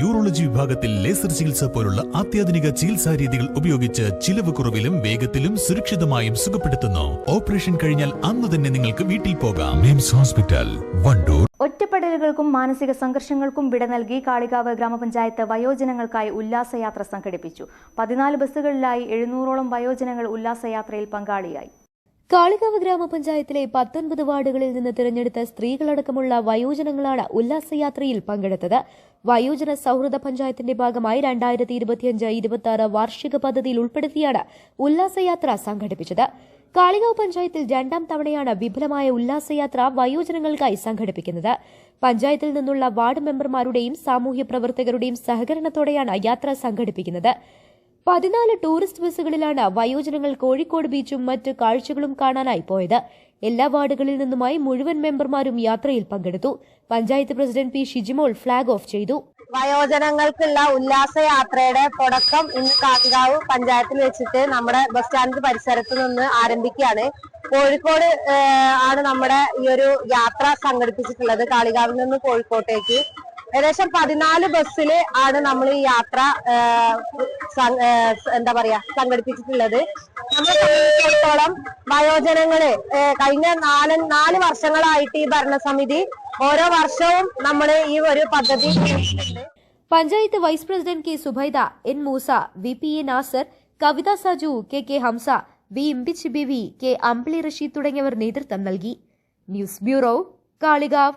Urology വിഭാഗത്തിൽ laser ചികിത്സ പോലുള്ള അത്യാധുനിക ചികിത്സാ രീതികൾ ഉപയോഗിച്ച് ചിലവ് കുറവിലും വേഗത്തിലും സുരക്ഷിതമായും സുഖപ്പെടുത്തുന്നു. ഓപ്പറേഷൻ കഴിഞ്ഞാൽ അന്ന് തന്നെ നിങ്ങൾക്ക് വീട്ടിൽ പോകാം. മിംസ് ഹോസ്പിറ്റൽ വണ്ടൂർ. ഒറ്റപ്പെടലുകൾക്കും മാനസിക സംഘർഷങ്ങൾക്കും വിട നൽകി കാളികാവ് ഗ്രാമപഞ്ചായത്ത് വയോജനങ്ങൾക്കായി ഉല്ലാസയാത്ര സംഘടിപ്പിച്ചു. പതിനാല് ബസ്സുകളിലായി എഴുന്നൂറോളം വയോജനങ്ങൾ ഉല്ലാസയാത്രയിൽ പങ്കാളിയായി. കാളികാവ് ഗ്രാമപഞ്ചായത്തിലെ പത്തൊൻപത് വാർഡുകളിൽ നിന്ന് തിരഞ്ഞെടുത്ത സ്ത്രീകളടക്കമുള്ള വയോജനങ്ങളാണ് ഉല്ലാസയാത്രയിൽ പങ്കെടുത്തത്. വയോജന സൗഹൃദ പഞ്ചായത്തിന്റെ ഭാഗമായി രണ്ടായിരത്തി ഇരുപത്തിയഞ്ച് ഇരുപത്തി ആറ് വാർഷിക പദ്ധതിയിൽ ഉൾപ്പെടുത്തിയാണ് ഉല്ലാസയാത്ര സംഘടിപ്പിച്ചത്. കാളികാവ് പഞ്ചായത്തിൽ രണ്ടാം തവണയാണ് വിപുലമായ ഉല്ലാസയാത്ര വയോജനങ്ങൾക്കായി സംഘടിപ്പിക്കുന്നത്. പഞ്ചായത്തിൽ നിന്നുള്ള വാർഡ് മെമ്പർമാരുടെയും സാമൂഹ്യ പ്രവർത്തകരുടെയും സഹകരണത്തോടെയാണ് യാത്ര സംഘടിപ്പിക്കുന്നത്. പതിനാല് ടൂറിസ്റ്റ് ബസ്സുകളിലാണ് വയോജനങ്ങൾ കോഴിക്കോട് ബീച്ചും മറ്റ് കാഴ്ചകളും കാണാനായി പോയത്. എല്ലാ വാർഡുകളിൽ നിന്നുമായി മുഴുവൻ മെമ്പർമാരും യാത്രയിൽ പങ്കെടുത്തു. Panchayat president P Shijimol flag off ചെയ്തു. വയോജനങ്ങൾക്കുള്ള ഉല്ലാസയാത്രയുടെ തുടക്കം ഇന്ന് കാട്ടികാവ് പഞ്ചായത്തിൽ വെച്ചിട്ട് നമ്മുടെ ബസ് സ്റ്റാൻഡ് പരിസരത്ത് നിന്ന് ആരംഭിക്കുകയാണ്. കോഴിക്കോട് ആണ് നമ്മുടെ ഈ ഒരു യാത്ര സംഘടിപ്പിച്ചിട്ടുള്ളത്. കാളികാവിൽ നിന്ന് കോഴിക്കോട്ടേക്ക്. ഏകദേശം പതിനാല് ബസ്സിൽ ആണ് നമ്മൾ ഈ യാത്ര എന്താ പറയാ സംഘടിപ്പിച്ചിട്ടുള്ളത്. നമ്മളെ സംബന്ധിച്ചിടത്തോളം വയോജനങ്ങൾ കഴിഞ്ഞ നാല് നാല് വർഷങ്ങളായിട്ട് ഈ ഭരണസമിതി ഓരോ വർഷവും നമ്മൾ ഈ ഒരു പദ്ധതി. Panchayat vice president K Subaida N Moosa V P A Nasar Kavitha Saju K K Hamza V Imbichi Bivi K Ambili Rasheed തുടങ്ങിയവർ നേതൃത്വം നൽകി. News bureau Kalikavu.